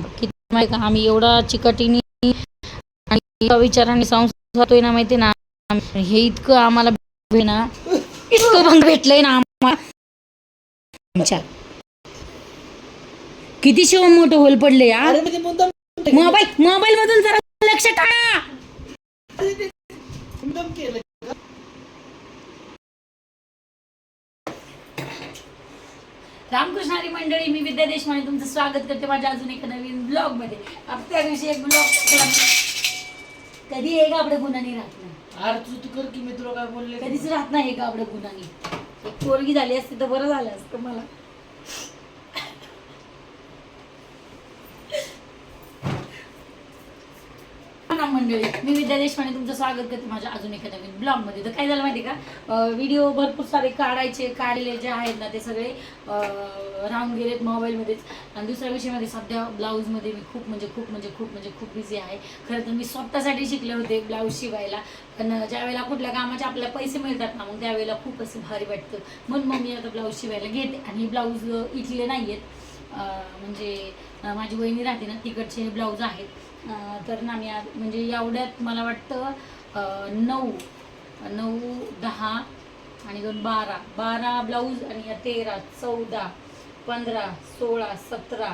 किती माहिती का आम्ही एवढा चिकटीने आणि विचाराने संसार होतोय ना माहिती ना? हे इतकं आम्हाला ना. इतकं भंग भेटलंय ना आम्हाला आमच्या. किती शिव मोठं होल पडले मुद्दाम मोबाईल मोबाईल मधून जरा लक्ष टाळा मुद्दाम केलं रामकृष्ण हरी मंडळी मी विद्या देशमाने तुमचं स्वागत करते माझ्या अजून एका नवीन ब्लॉगमध्ये आता त्या दिवशी एक ब्लॉग कधी एक आपलं गुन्हानी राहत नाही अरे तू कर की मी तुला काय बोलले? कधीच राहत नाही एक आपलं गुन्हानी एक पोरगी झाली असती तर बरं झालं असतं मला हा मंडळी मी विद्या देशपांडे तुमचं स्वागत करते माझ्या अजून एका नवीन ब्लॉगमध्ये तर काय झालं माहिती का? व्हिडिओ भरपूर सारे काढायचे काढले जे आहेत ना ते सगळे राहून गेलेत मोबाईलमध्येच. आणि दुसऱ्या विषयामध्ये सध्या ब्लाऊजमध्ये मी खूप म्हणजे खूप म्हणजे खूप म्हणजे खूप बिझी आहे. खरं तर मी स्वतःसाठी शिकले होते ब्लाऊज शिवायला. पण ज्या वेळेला कुठल्या कामाचे आपल्याला पैसे मिळतात ना मग त्यावेळेला खूप असं भारी वाटतं. म्हणून मग मी आता ब्लाऊज शिवायला घेते. आणि ब्लाऊज इथले नाही आहेत म्हणजे माझी वहिनी राहते ना तिकडचे हे ब्लाऊज आहेत. तर ना मी म्हणजे एवढ्यात मला वाटतं नऊ नऊ दहा आणि दोन बारा. बारा ब्लाऊज आणि या तेरा चौदा पंधरा सोळा सतरा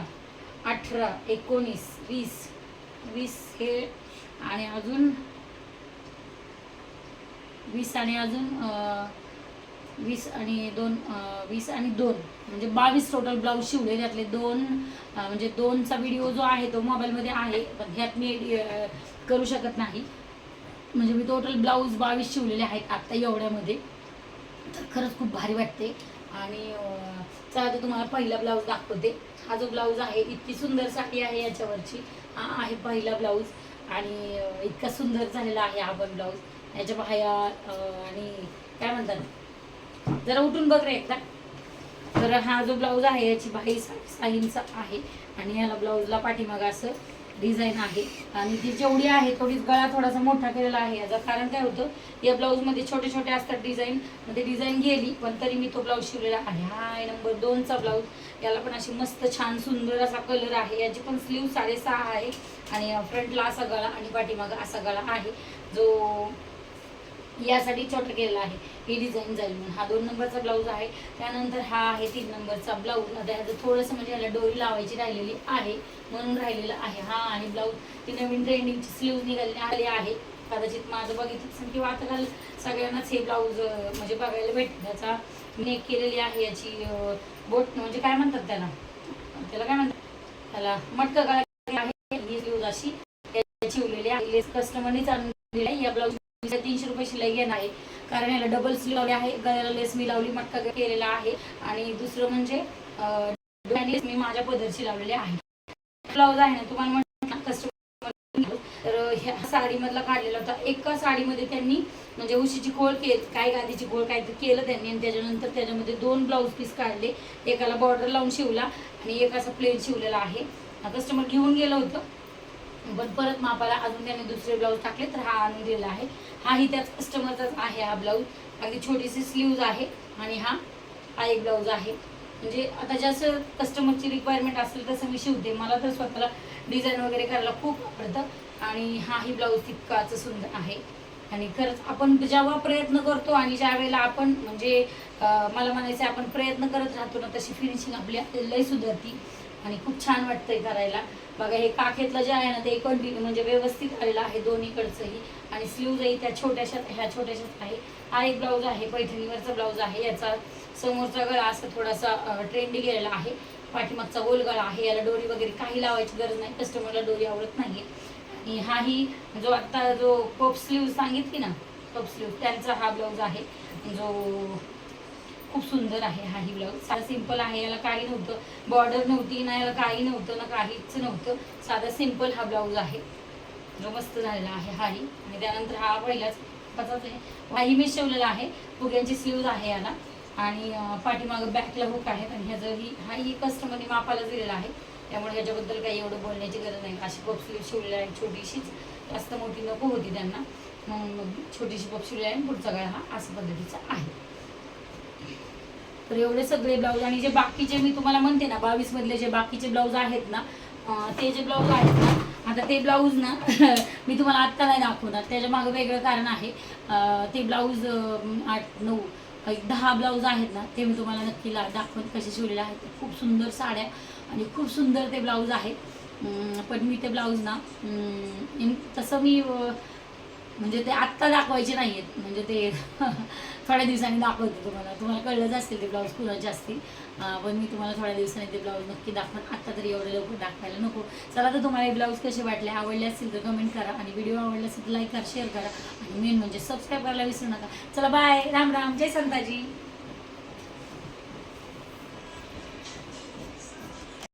अठरा एकोणीस वीस वीस हे आणि अजून वीस आणि अजून वीस आणि दोन वीस आणि दोन. म्हणजे बावीस टोटल ब्लाऊज शिवले त्यातले दोन म्हणजे दोनचा व्हिडिओ जो आहे तो मोबाईलमध्ये आहे पण ह्यात मी करू शकत नाही. म्हणजे मी टोटल ब्लाऊज बावीस शिवलेले आहेत आत्ता एवढ्यामध्ये. तर खरंच खूप भारी वाटते. आणि चला तर तुम्हाला पहिला ब्लाऊज दाखवते. हा जो ब्लाऊज आहे इतकी सुंदर साडी आहे याच्यावरची. हा आहे पहिला ब्लाऊज आणि इतका सुंदर झालेला आहे हा पण ब्लाऊज याच्या बाह्या आणि काय म्हणतात? जरा उठून बघ रे एकदा. तर हा जो ब्लाऊज आहे याची बाई साईंचा आहे आणि याला ब्लाऊजला पाठीमागं असं डिझाईन आहे. आणि ती जेवढी आहे थोडीच गळा थोडासा मोठा केलेला आहे. याचं कारण काय होतं या ब्लाऊजमध्ये छोटे छोटे असतात डिझाईन. मध्ये डिझाईन गेली पण तरी मी तो ब्लाऊज शिवलेला आहे. हा आहे नंबर दोनचा ब्लाऊज. याला पण अशी मस्त छान सुंदर असा कलर आहे. याची पण स्लीव साडेसहा आहे. आणि फ्रंटला असा गळा आणि पाठीमाग असा गळा आहे. जो यासाठी छोटं केलेला आहे. ही डिझाईन जाईल म्हणून. हा दोन नंबरचा ब्लाऊज आहे. त्यानंतर हा आहे तीन नंबरचा ब्लाऊज आता ह्याचं थोडंसं म्हणजे ह्याला डोरी लावायची राहिलेली आहे. म्हणून राहिलेला आहे हा आहे ब्लाऊज ती नवीन ट्रेंडिंगची स्लीव निघाली आली आहे. कदाचित माझं बघितलं किंवा आता काल सगळ्यांनाच हे ब्लाऊज म्हणजे बघायला भेटतं. त्याचा नेक केलेली आहे याची बोट म्हणजे काय म्हणतात त्याला? त्याला काय म्हणतात? त्याला मटकं गळा आहे. ही अशी. शिवलेली आहे. लेस कस्टमरनीच आणून या ब्लाऊज तीनशे रुपये शिलाई घेणार आहे. कारण याला डबल स्लीव लावली आहे. गळ्याला लेस मी लावली मटका केलेला आहे. आणि दुसरं म्हणजे लेस मी माझ्या पदरची लावलेली आहे. ब्लाऊज आहे ना तुम्हाला म्हटलं कस्टमर तर ह्या साडीमधला काढलेला होता. एका साडीमध्ये त्यांनी म्हणजे उशीची खोळ केली काय गादीची खोळ काय तर केलं त्यांनी. आणि त्याच्यानंतर त्याच्यामध्ये दोन ब्लाऊज पीस काढले. एकाला बॉर्डर लावून शिवला आणि एक असा प्लेन शिवलेला आहे. कस्टमर घेऊन गेलं होतं. पण परत मापाला अजून त्याने दुसरे ब्लाऊज टाकले तर हा आणून दिलेला आहे. हाही त्याच कस्टमरचाच आहे हा ब्लाऊज अगदी छोटीशी स्लीव्ज आहे आणि हा हा एक ब्लाऊज आहे. म्हणजे आता जसं कस्टमरची रिक्वायरमेंट असेल तसं मी शिवते. मला तर स्वतःला डिझाईन वगैरे करायला खूप आवडतं. आणि हाही ब्लाऊज तितकाच सुंदर आहे. आणि खरंच आपण जेव्हा प्रयत्न करतो आणि ज्या वेळेला आपण म्हणजे मला म्हणायचं आपण प्रयत्न करत राहतो ना तशी फिनिशिंग आपली लय सुधारती. आणि खूप छान वाटतंय करायला. बघा हे काखेतलं जे आहे ना ते कंटिन्यू म्हणजे व्यवस्थित आलेलं आहे दोन्हीकडचंही. आणि स्लीवजही त्या छोट्याशात ह्या छोट्याशाच आहे. हा एक ब्लाऊज आहे पैठणीवरचा ब्लाऊज आहे. याचा समोरचा गळा असा थोडासा ट्रेंडी गेलेला आहे. पाठीमागचा गोल गळा आहे. याला डोरी वगैरे काही लावायची गरज नाही. कस्टमरला डोरी आवडत नाही आणि हाही जो आत्ता जो पप स्लीव सांगितली ना पप स्लीव त्यांचा हा ब्लाऊज आहे. जो खूप सुंदर आहे हा ही ब्लाऊज साधा सिंपल आहे याला काही नव्हतं. बॉर्डर नव्हती ना याला काही नव्हतं ना काहीच नव्हतं. साधा सिंपल हा ब्लाऊज आहे. जो मस्त झालेला आहे हाही आणि त्यानंतर हा पहिलाच पचाच आहे. हाही मी शिवलेला आहे. फुग्यांची स्लीव्ज आहे याला. आणि पाठीमागं बॅकला हुक आहेत आणि ह्याचं ही हाही कस्टमरने मापाला दिलेला आहे. त्यामुळे ह्याच्याबद्दल काही एवढं बोलण्याची गरज नाही. अशी पप स्लीव शिवलेली आहे छोटीशीच. जास्त मोठी नको होती त्यांना. म्हणून मग छोटीशी पप शिवलेली आहे आणि पुढचा गळा हा अशा पद्धतीचा आहे. तर एवढे सगळे ब्लाऊज आणि जे बाकीचे मी तुम्हाला म्हणते ना बावीस मधले जे बाकीचे ब्लाऊज आहेत ना ते जे ब्लाऊज आहेत ना आता ते ब्लाऊज ना मी तुम्हाला आत्ता नाही दाखवणार त्याच्या मागं वेगळं कारण आहे. ते ब्लाऊज आठ नऊ एक दहा ब्लाऊज आहेत ना ते मी तुम्हाला नक्की ला दाखवून कसे शिवलेले आहेत. खूप सुंदर साड्या आणि खूप सुंदर ते ब्लाऊज आहे पण मी ते ब्लाऊज ना तसं मी म्हणजे ते आत्ता दाखवायचे नाही आहेत म्हणजे ते थोड्या दिवसांनी दाखवते तुम्हाला. तुम्हाला कळलंच असतील ते ब्लाऊज कुणाचे असतील. पण मी तुम्हाला थोड्या दिवसांनी ते ब्लाऊज नक्की दाखवून आत्ता तरी एवढे लवकर दाखवायला नको. चला तर तुम्हाला हे ब्लाऊज कसे वाटले? आवडले असतील तर कमेंट करा आणि व्हिडिओ आवडला असेल तर लाईक करा शेअर करा आणि मेन म्हणजे सबस्क्राईब करायला विसरू नका. चला बाय राम राम. जय संताजी.